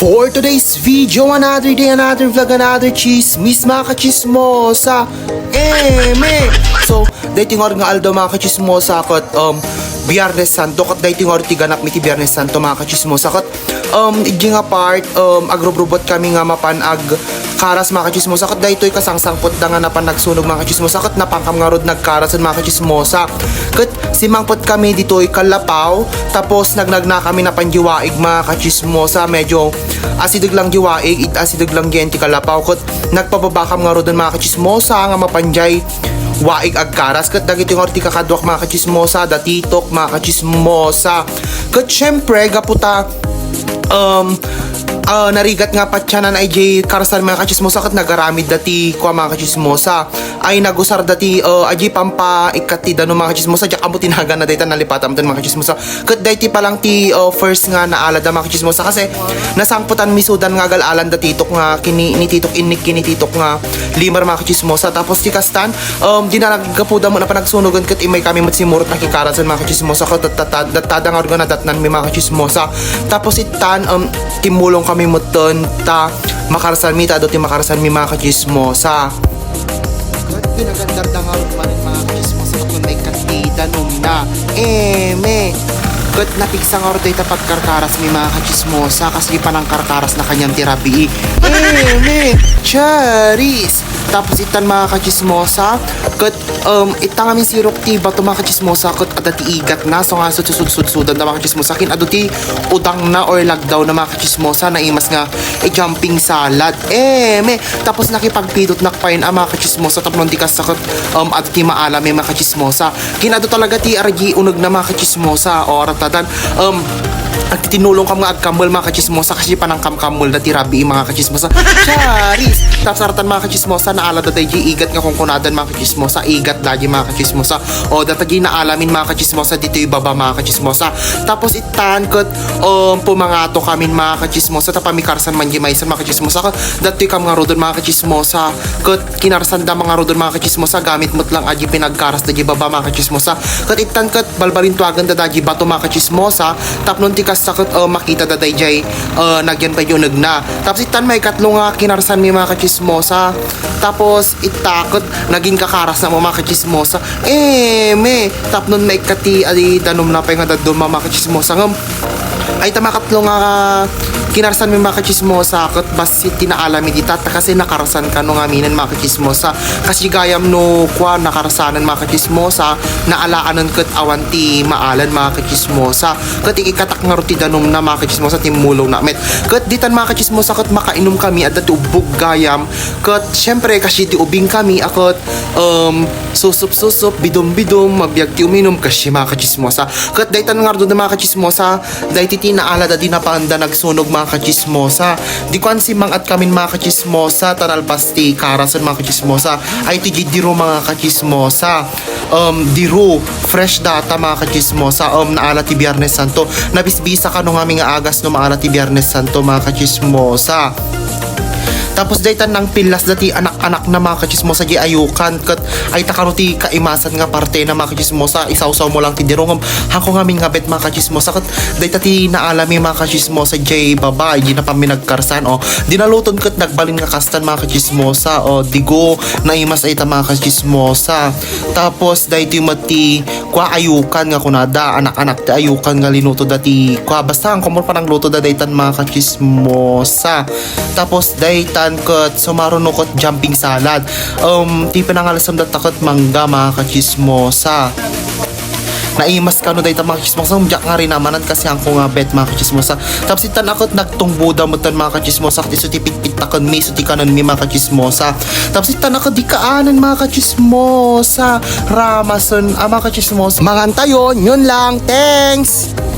For today's video, another day, another vlog, another chismis, mga kachismosa. Eme! So, dating or nga aldo mga kachismosa kot um, Biyernes Santo, kot dating or tiganap mi ti Biyernes Santo mga kachismosa kot um, iji nga part, um, agrobrobot kami nga mapanag karas mga kachismosa. Kot daytoy kasangsangpot da nga napan nagsunog mga kachismosa. Kot napangkam nga rod nagkarasan mga kachismosa. Kot simangpot kami ditoy kalapaw. Tapos nagnagna kami na panjiwaig mga kachismosa. Medyo asidag lang jiwaig it asidag lang genti kalapaw. Kot nagpababakam nga rodon mga kachismosa nga mapanjay waig agkaras kat dagiti nga orti kakadwak mga kachismosa datitok mga kachismosa. Kat syempre gaputa um ah, narigat nga patyanan ay jay karasan mga kachismosa kat nagaramid dati kwa mga kachismosa. Ay nagusar dati uh, ay jay pampa ikati dano mga kachismosa. Jak amo tinaga na dayta nalipatan mo mga kachismosa. Kat dayti pa lang ti uh, first nga naalad ang mga kachismosa. Kasi nasangputan misudan nga galalan dati titok nga kini ni titok inik kini titok nga limar mga kachismosa. Tapos ti kastan um dinalagapuda mo na panagsunugan kat imay kami matsimurot na kikarasan mga kachismosa. Kat datada nga organ na datnan mi mga kachismosa. Tapos itan um timulong kami muton ta makarasan mi ta do ti makarasan mi mga kachismosa. Pinagandar na nga pa rin mga kachismosa kung may katida nung na eme Kat napiksa nga orday ta pagkarkaras mi mga kachismosa kasi pa ng karkaras na kanyang tirabi. Eme charis! Tapos itan mga kachismosa kat um, itang amin sirok ti bato mga kachismosa kat adati igat na so nga susud-sud-sudan na mga kachismosa kin ado ti udang na or lagdaw na mga kachismosa na imas nga e jumping salad. Eme tapos nakipagpidot nakpain ang mga kachismosa tapos di ka sakot um, at ti maalam yung mga kachismosa. Kinado talaga ti argi unog na mga kachismosa o ratadan um, at tinulong kam nga agkambal mga kachismosa kasi panang kamkamul na tirabi mga kachismosa. Charis tapos aratan mga kachismosa na ala daday igat nga kung kunadan mga kachismosa igat dagi mga kachismosa. O datagi na alamin mga kachismosa dito yung baba mga kachismosa. Tapos itan kat um, pumangato kami mga kachismosa tapamikarsan man gimaysan mga kachismosa dati kam nga rodon mga kachismosa kat kinarsan da mga rodon mga kachismosa gamit mo't lang agi pinagkaras dagi baba mga kachismosa. Kat itan kat balbalin tuwagan da dagi bato mga kachismosa. Tapnon ti kasakot uh, makita da dayjay uh, nagyan pa yung nagna. Tapos itan may katlo nga kinarsan mi mga kachismosa. Tapos itakot naging kakaras na mo mga kachismosa. Eh me tapnon may kati adi danom na pa nga dadum mga kachismosa. Ngam ay tama katlo nga kinarsan mi mga kachismosa kat basit tinaalami di tata kasi nakarasan ka no ngaminan mga kachismosa kasi gayam no kwa nakarasanan mga kachismosa naalaanan kat awanti maalan mga kachismosa kat ikikatak nga ruti danom na mga kachismosa timulong na met. Kat ditan mga kachismosa kat makainom kami at dati ubog gayam. Kat syempre kasi di ubing kami akot um, susup susup bidom bidom mabiyag ti uminom kasi mga kachismosa kat daytan nga rin na mga kachismosa dayti ti naala da di napanda nagsunog mga kachismosa. Di ko si mang at kamin mga kachismosa taral pasti karasan mga kachismosa. Ay ti diro mga kachismosa. Um, diro fresh data mga kachismosa. Um, naala ti Biyernes Santo. Nabisbisa ka nung aming agas no maala ti Biyernes Santo mga kachismosa tapos daytan ng pilas dati anak-anak na mga kachismosa gi ayukan kat ay takaruti kaimasan nga parte na mga kachismosa. Isawsaw mo lang ti dirongom. Hako nga nga bet mga kachismosa. Kat dayta ti naalami mga kachismosa jay baba di na pa minagkarsan o. Dinaluton kat nagbalin nga kastan mga kachismosa o. Digo na imas ay ta mga kachismosa. Tapos dayti mati kwa ayukan nga kunada anak-anak ti ayukan nga linuto dati kwa. Basta ang kumur pa luto da daytan mga kachismosa. Tapos daytan kat sumarunokot jumping salad. Um ti pinangalasam da takot mangga mga kachismosa. Naimas ka no dayta mga kachismosa umjak nga rin namanan kasi ang ko nga bet mga kachismosa. Tapos itan akot nagtungbuda mo tan mga kachismosa kati so tipit-pit takon mi so ti kanon mi mga kachismosa. Tapos itan akot di kaanan mga kachismosa. Ramason ah mga kachismosa. Mga antayon yun lang. Thanks